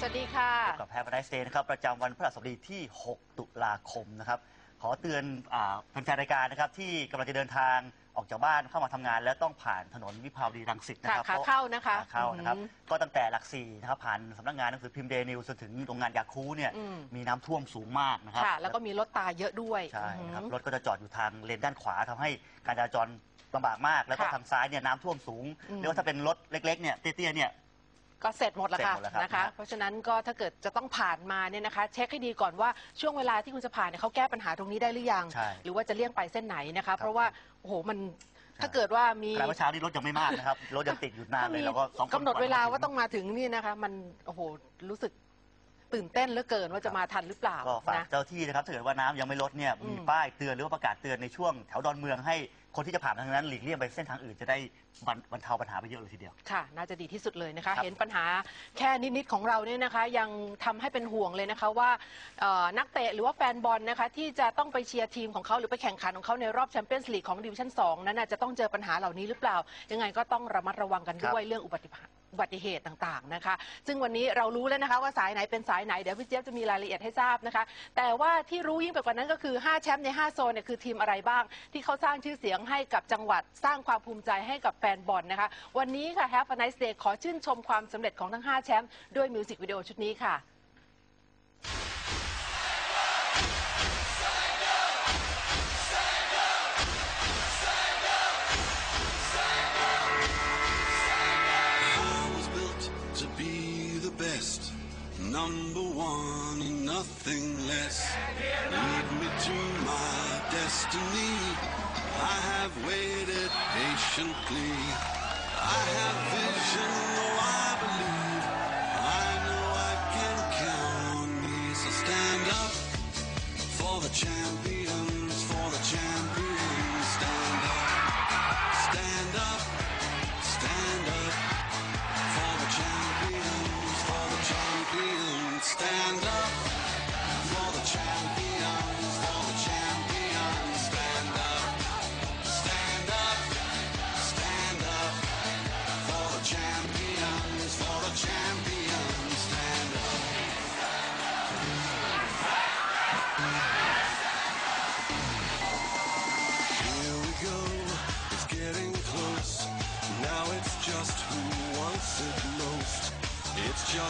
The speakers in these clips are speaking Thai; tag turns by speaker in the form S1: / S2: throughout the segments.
S1: สวัสดีค่ะ
S2: กับแพร p ไ r สเ Day นะครับประจำวันพฤหัสบดีที่ 6 ตุลาคมนะครับ ขอเตือนอาแฟนๆรายการนะครับ ที่กำลังจะเดินทางออกจากบ้านเข้ามาทำงาน แล้วต้องผ่านถนนวิภาวดีรังสิตนะ
S1: ค่ะ
S2: ครับ
S1: ขาเข้านะคะ
S2: ขาเข้านะครับ
S1: อือหือ
S2: ก็ตั้งแต่หลักสี่นะครับผ่านสำนักงานหนังสือพิมพ์เดนิวจนถึงโรงงานยาคูเนี่ย
S1: อืม
S2: มีน้ำท่วมสูงมากนะครับ
S1: ค่ะ แล้วก็มีรถตายเยอะด้วย
S2: ใช่ครับ
S1: อือหือ
S2: รถก็จะจอดอยู่ทางเลนด้านขวาทำให้การจราจรลำบากมาก แล้วก็
S1: ค่ะ
S2: ทางซ้ายเนี่ยน้ำท่วมสูง
S1: อืม
S2: เรียกว่าถ้าเป็นรถเล็กๆเนี่ยเตี้ยๆเนี่ย
S1: ก็เสร็จหมดแล้วค่ะ
S2: เสร็จหมดแล้วครับ
S1: นะคะ
S2: นะฮะ
S1: เพราะฉะนั้นก็ถ้าเกิดจะต้องผ่านมาเนี่ยนะคะ เช็คให้ดีก่อนว่าช่วงเวลาที่คุณจะผ่านเนี่ยเขาแก้ปัญหาตรงนี้ได้หรือยัง
S2: ใช่
S1: หรือว่าจะเลี่ยงไปเส้นไหนนะคะ เพราะว่าโอ้โหมัน
S2: ใช่
S1: ถ้าเกิดว่ามี
S2: ขณะเมื่อเช้านี้รถยังไม่มากนะครับ รถยังติดอยู่นาน
S1: ถ้า
S2: เลย
S1: มี
S2: แล้วก็สองคน
S1: กำหนดเวลา
S2: ก่น
S1: ว่าต้องมาถึงนี่นะคะ มันโอ้โหรู้สึก ตื่นเต้นเหลือเกินว่าจะมาทันหรือเปล่า
S2: ก็ฝาก
S1: นะ
S2: เจ้าที่นะครับถ้าเกิดว่าน้ำยังไม่ลดเนี่ย
S1: อืม
S2: มีป้ายเตือนหรือว่าประกาศเตือนในช่วงแถวดอนเมืองให้คนที่จะผ่านทางนั้นหลีกเลี่ยงไปเส้นทางอื่นจะได้บรรบรรเทาปัญหาไปเยอะเลยทีเดียว
S1: ค่ะ น่าจะดีที่สุดเลยนะคะ
S2: ครับ
S1: เห็นปัญหาแค่นิด ๆ ของเราเนี่ยนะคะ ยังทำให้เป็นห่วงเลยนะคะว่าเอ่อนักเตะหรือว่าแฟนบอลนะคะ ที่จะต้องไปเชียร์ทีมของเขาหรือไปแข่งขันของเขาในรอบแชมเปี้ยนส์ลีกของดิวิชั่น 2 นั้นน่ะจะต้องเจอปัญหาเหล่านี้หรือเปล่า ยังไงก็ต้องระมัดระวังกันด้วยเรื่องอุบัติเหตุ อุบัติเหตุต่างๆนะคะ ซึ่งวันนี้เรารู้แล้วนะคะว่าสายไหนเป็นสายไหน เดี๋ยวพี่เจี๊ยบจะมีรายละเอียดให้ทราบนะคะ แต่ว่าที่รู้ยิ่งไปกว่านั้นก็คือ 5 แชมป์ใน 5 โซนเนี่ยคือทีมอะไรบ้าง ที่เขาสร้างชื่อเสียงให้กับจังหวัดสร้างความภูมิใจให้กับแฟนบอลนะคะ วันนี้ค่ะ Have a nice day ขอชื่นชมความสำเร็จของทั้ง 5 แชมป์ด้วยมิวสิกวิดีโอชุดนี้ค่ะ
S3: number one and nothing less. Lead me to my destiny. I have waited patiently. I have vision, though I believe. I know I can count on me. So stand up for the champions,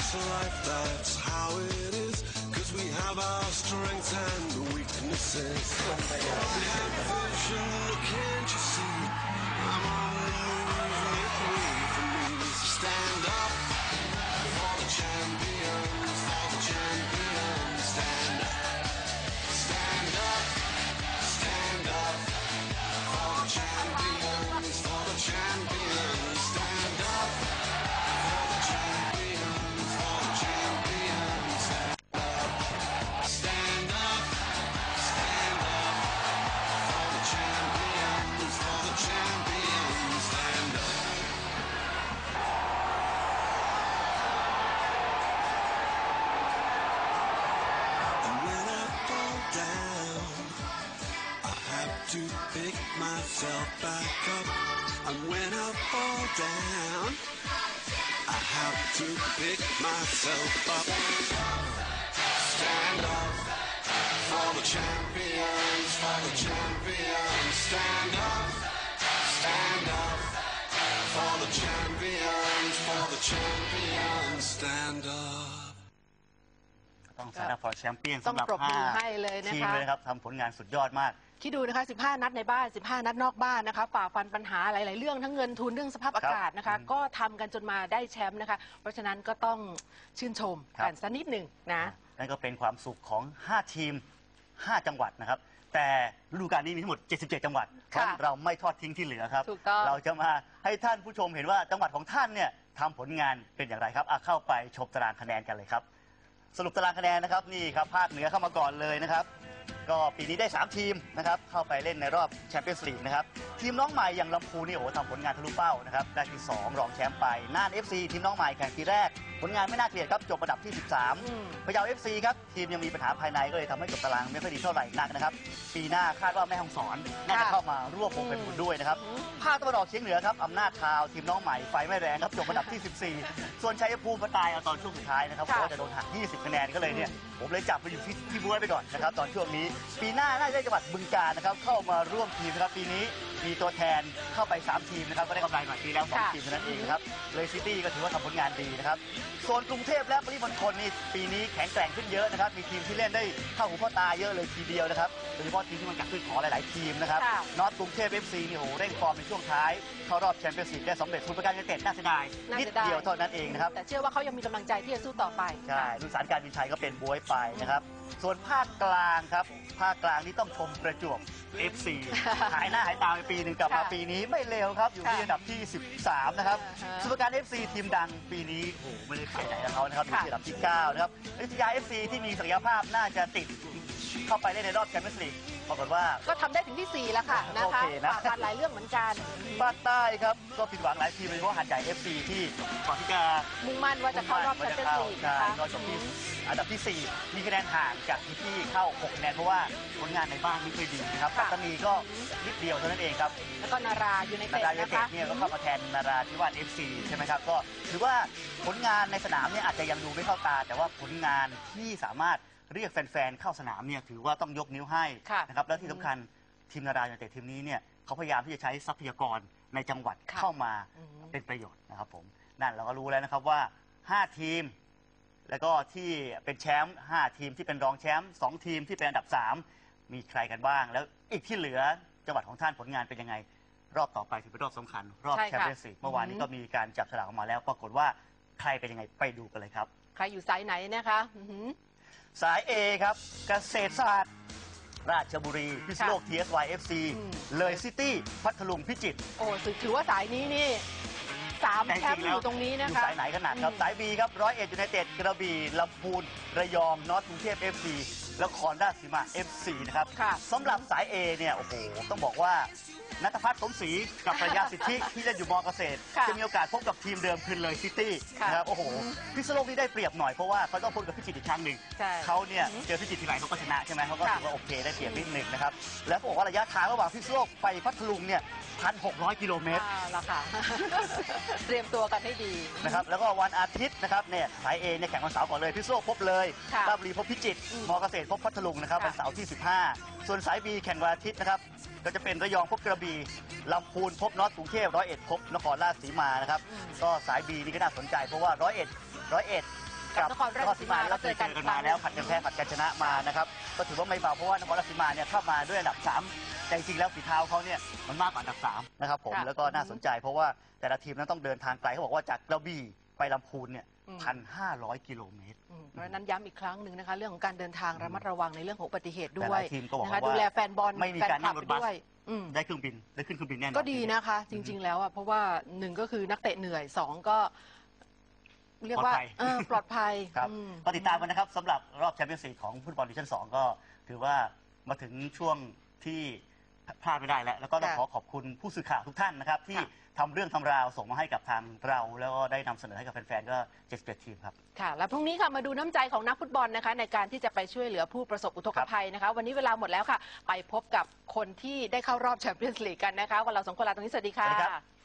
S3: Just life, that's how it is. Cause we have our strengths and weaknesses. I have vision, can't you see? I'm on the move, for me. To pick myself back up. And when I fall down, I have to pick myself up. Stand up for the champions, for the champions. Stand up, stand up for the champions, for the champions. Stand up.
S2: ต้องสานาฟอร์แชมเปี้ยน
S1: ต้อง
S2: สำหรับ
S1: ปรบมือ
S2: ห้า
S1: ให้เลยนะคะ
S2: ทีมเลยนะครับทำผลงานสุดยอดมาก
S1: คิดดูนะคะ 15 นัดในบ้าน 15 นัดนอกบ้านนะคะ ฝ่าฟันปัญหาหลาย ๆ เรื่องทั้งเงินทุนเรื่องสภาพอากาศนะคะ
S2: อืม
S1: ก็ทำกันจนมาได้แชมป์นะคะ เพราะฉะนั้นก็ต้องชื่นชม
S2: ครับ
S1: กันสักนิดหนึ่งนะ
S2: นั่นก็เป็นความสุขของ 5 ทีม 5 จังหวัดนะครับ แต่ฤดูกาลนี้มีทั้งหมด 77 จังหวัดเพ
S1: ค่ะ
S2: ราะเราไม่ทอดทิ้งที่เหลือครับ
S1: ถูกต้อง
S2: เราจะมาให้ท่านผู้ชมเห็นว่าจังหวัดของท่านเนี่ยทำผลงานเป็นอย่างไรครับอะเข้าไปชมตารางคะแนนกันเลยครับ สรุปตารางคะแนนนะครับนี่ครับภาคเหนือเข้ามาก่อนเลยนะครับ ก็ปีนี้ได้ 3 ทีมนะครับเข้าไปเล่นในรอบแชมเปี้ยนส์ลีกนะครับทีมน้องใหม่อย่างลำพูนนี่โอ้โหทำผลงานทะลุเป้านะครับได้ที่ 2 รองแชมป์ไปน่าน FC ทีมน้องใหม่แข่งปีแรก ผลงานไม่น่าเกลียดครับจบอันดับที่
S1: อืม
S2: 13พะเยา FC ครับทีมยังมีปัญหาภายในก็เลยทำให้จบตารางไม่ค่อยดีเท่าไหร่นักนะครับปีหน้าคาดว่าแม่ฮ่องสอนน่าจะ
S1: ค่ะ
S2: เข้ามาร่วมวงเป็นบุญด้วยนะครับภาคตะวันออกเฉียงเหนือครับอำนาจทาวน์ทีมน้องใหม่ไฟไม่แรงครับจบอันดับที่ 14 ส่วนชัยภูมิมาตายเอาตอนช่วงสุดท้ายนะครับเพ
S1: ค่ะ
S2: ราะว่าจะโดนหัก 20 คะแนนก็เลยเนี่ยผมเลยจับไปอยู่ที่ที่บ้วยไปก่อนนะครับตอนช่วงนี้ ปีหน้าน่าจะได้จังหวัดบึงกาฬนะครับเข้ามาร่วมทีมนะครับปีนี้มีตัวแทนเข้าไป 3 ทีมนะครับก็ได้กำไรหน่อยปีแล้วสอง
S1: ค่ะ
S2: ทีมเท่านั้นเองนะครับเลยซิตี้ก็ถือว่าทำผลงานดีนะครับส่วนกรุงเทพและปริมณฑลนี่ปีนี้แข็งแกร่งขึ้นเยอะนะครับมีทีมที่เล่นได้เข้าหูเข้าตาเยอะเลยทีเดียวนะครับโดยเฉพาะทีมที่มันกัดขึ้นขอหลาย ๆ ทีมนะครับ
S1: ค่ะ
S2: น็อตกรุงเทพ FC นี่โหเร่งฟอร์มในช่วงท้ายเข้ารอบแชมเปี้ยนส์ลีกได้สำเร็จคุณประการเงินเต็ดน่าเสียดาย
S1: น่า
S2: นิด
S1: เสียดาย
S2: เดียวเท่านั้นเองนะครับ
S1: แต่เชื่อว่าเขายังมีกำลังใจที่จะสู้ต่อไป
S2: ใช่ลุนสารการบินชัยก็เป็นบวยไปนะครับ ส่วนภาคกลางครับ ภาคกลางนี่ต้องชมประจวบ FC หายหน้าหายตาไปปีหนึ่งกลับมา
S1: ค่ะ
S2: ปีนี้ไม่เร็วครับ อยู่ที่
S1: ค่ะ
S2: อันดับที่ 13 นะครับ
S1: อ่าฮะ
S2: สุปการ FC ทีมดังปีนี้โอ้โหไม่ได้ไปไหนกับเขานะครับอยู่
S1: ค่ะ
S2: ที่อันดับที่ 9 นะครับอยุธยา FC ที่มีศักยภาพน่าจะติดเข้าไปเล่นในรอบแชมเปี้ยนส์ลีก ปรากฏว่า
S1: ก็ทำได้ถึงที่ 4 แล้วค่ะนะ
S2: โอ
S1: คะ
S2: เคนะ
S1: ฝากกันหลายเรื่องเหมือนกัน
S2: ภาคใต้ครับ ก็ผิดหวังหลายทีมโดยเฉพาะหาดใหญ่ FC ที่ก่อนที่จะ
S1: มุ่งมั่นว่าจะเข้ารอบแชมเปี้ยนส์ลีก
S2: ใช่
S1: นะคะ
S2: ก็จบที่อันดับที่ 4 มีคะแนนห่างจากทีมที่เข้า6คะแนนเพราะว่าผลงานในบ้านไม่ค่อยดีนะครับ
S1: ค่ะ
S2: ปัตตานีก็นิดเดียวเท่านั้นเองครับ
S1: แล้วก็นาราอยู่ใน
S2: นา
S1: เตะ
S2: รายูไน
S1: นะ
S2: เต็ด
S1: คะ
S2: เนี่ยก็เข้ามาแทนนาราธิวาส FC ใช่ไหมครับ ก็ถือว่าผลงานในสนามเนี่ยอาจจะยังดูไม่เข้าตา แต่ว่าผลงานที่สามารถ เรียกแฟนๆเข้าสนามเนี่ยถือว่าต้องยกนิ้วให้
S1: ค่ะ
S2: นะครับแล้วที่สำคัญทีมนารายูไนเต็ดทีมนี้เนี่ยเขาพยายามที่จะใช้ทรัพยากรในจังหวัด
S1: ค่ะ
S2: เข้ามา
S1: อืม
S2: เป็นประโยชน์นะครับผมนั่นเราก็รู้แล้วนะครับว่า 5 ทีม แล้วก็ที่เป็นแชมป์5ทีมที่เป็นรองแชมป์2ทีมที่เป็นอันดับ 3 มีใครกันบ้าง แล้วอีกที่เหลือจังหวัดของท่านผลงานเป็นยังไง รอบต่อไปถือเป็นรอบสำคัญ รอบ
S1: ใช่
S2: แช
S1: ค่ะ
S2: มเปี้ยนส์ลีกเมื่อวานนี้
S1: อืม
S2: ก็มีการจับฉลากออกมาแล้วปรากฏว่าใครเป็นยังไงไปดูกันเลยครับ
S1: ใครอยู่สายไหนนะคะอื้อหือ
S2: สาย A ครับ เกษตรศาสตร์ ราชบุรีพิษณุโลก
S1: ค่ะ
S2: TSY FC
S1: อืม
S2: เลยซิตี้ พัทลุงพิจิตร
S1: โอ้ถือว่าสายนี้นี่สาม
S2: แต่
S1: แช
S2: จ
S1: ม
S2: ริ
S1: ป์
S2: งๆ
S1: อยู่ตรงนี้
S2: อ
S1: นะ
S2: ยู่
S1: คะ
S2: สายไหนขนาดครับ
S1: อืม
S2: สาย B ครับร้อยเอ็ดยูไนเต็ดกระบี่ลำพูนระยองนอตกรุงเทพ FC แล้วคอนด้าสีมา FC นะครับ
S1: ค่ะ
S2: สำหรับสาย A เนี่ยโอ้โหต้องบอกว่านัทพัฒน์สมศรีกับประยาสิทธิที่เล่นอยู่มอเกษตร
S1: ค่ะ
S2: จะมีโอกาสพบกับทีมเดิมคืนเลยซิตี้
S1: ค่ะ
S2: นะครับโอ้โหพิษณุโลกนี่ได้เปรียบหน่อยเพราะว่าเขาต้องพบกับพิจิตรอีกครั้งหนึ่ง
S1: ใช่
S2: เขาเนี่ยเจอพิจิตรทีไรเขาก็ชนะใช่ไหมเขาก็
S1: ค่ะ
S2: ถือว่าโอเคได้เปรียบนิดหนึ่งนะครับแล้วเขาบอกว่าระยะทางระหว่างพิษณุโลกไปพัทลุงเนี่ยพันหกร้อยกิโลเมตร
S1: อ่าละค่ะ เตรียมตัวกันให้ดี
S2: นะครับแล้วก็วันอาทิตย์นะครับเนี่ยสายเอเนี่ยแข่งวันเสาร์ก่อนเลยพิษณุโลกพบเลย
S1: ค่ะ
S2: ราชบุรีพบพิจิตร
S1: อืม
S2: มอเกษตรพบพัทลุงนะครับ
S1: ค่ะ
S2: วันเสาร์ที่ 15 ส่วนสายบีแข่งวันอาทิตย์นะครับ ก็จะเป็นระยองพบกระบี่ลำพูนพบน็อตกรุงเทพร้อยเอ็ดพบนครราชสีมานะครับ ก็สายบีนี่ก็น่าสนใจเพราะว่าร้อยเอ็ดร้อยเอ็ด
S1: กับนครราชสีมา
S2: ก็เคยเจอกันมาแล้วผัดกันแพ้ผัดกันชนะมานะครับก็ถือว่าไม่เบาเพราะว่านครราชสีมาเนี่ยเข้ามาด้วยอันดับสามแต่จริงๆแล้วฝีเท้าเขาเนี่ยมันมากกว่าอันดับสามนะครับผม
S1: ค่ะ
S2: แล้วก็น่าสนใจเพราะว่าแต่ละทีมนั้นต้องเดินทางไกลเขาบอกว่าจากกระบี่ ไปลำพูนเนี่ย
S1: อืม
S2: พันห้าร้อยกิโลเมตร
S1: อืมเพราะฉะนั้นย้ำอีกครั้งหนึ่งนะคะ เรื่องของการเดินทางระมัดระวังในเรื่องของอุบัติเหตุด้
S2: แต่
S1: ว
S2: หลายยทีมก็บอก
S1: นะคะ
S2: ว่า
S1: ดูแลแฟนบอล
S2: ไม่มี
S1: แฟน
S2: การ
S1: คลั
S2: นั่
S1: บ
S2: งร
S1: ไป
S2: ถบัส
S1: ด้วยอืม
S2: ได้เครื่องบินได้ขึ้นเครื่องบินแน่นอน
S1: ก็ดีนะคะ จริง ๆ แล้วอะเพราะว่าหนึ่งก็คือนักเตะเหนื่อยสองก็ เรียกว่าเออปลอดภัย
S2: ครับ
S1: อืม
S2: ก็ติดตามกันนะครับสำหรับรอบแชมเปี้ยนส์ลีกของฟุตบอลดิวิชั่น2 ก็ถือว่ามาถึงช่วงที่ พลาดไม่ได้แล้ว แล้วก็ต้อง
S1: ค่ะ
S2: ขอขอบคุณผู้สื่อข่าวทุกท่านนะครับ ที่
S1: ค่ะ
S2: ทำเรื่องทำราวส่งมาให้กับทางเรา แล้วก็ได้นำเสนอให้กับแฟนๆ ก็77ทีมครับ
S1: ค่ะ แล้วพรุ่งนี้ค่ะมาดูน้ำใจของนักฟุตบอลนะคะ ในการที่จะไปช่วยเหลือผู้ประสบอุทกภัยนะคะ วันนี้เวลาหมดแล้วค่ะ ไปพบกับคนที่ได้เข้ารอบแชมเปี้ยนส์ลีกกันนะคะ วันเราสองคนลาตรงนี้สวัสดีค่ะ
S2: สวัสดีครับ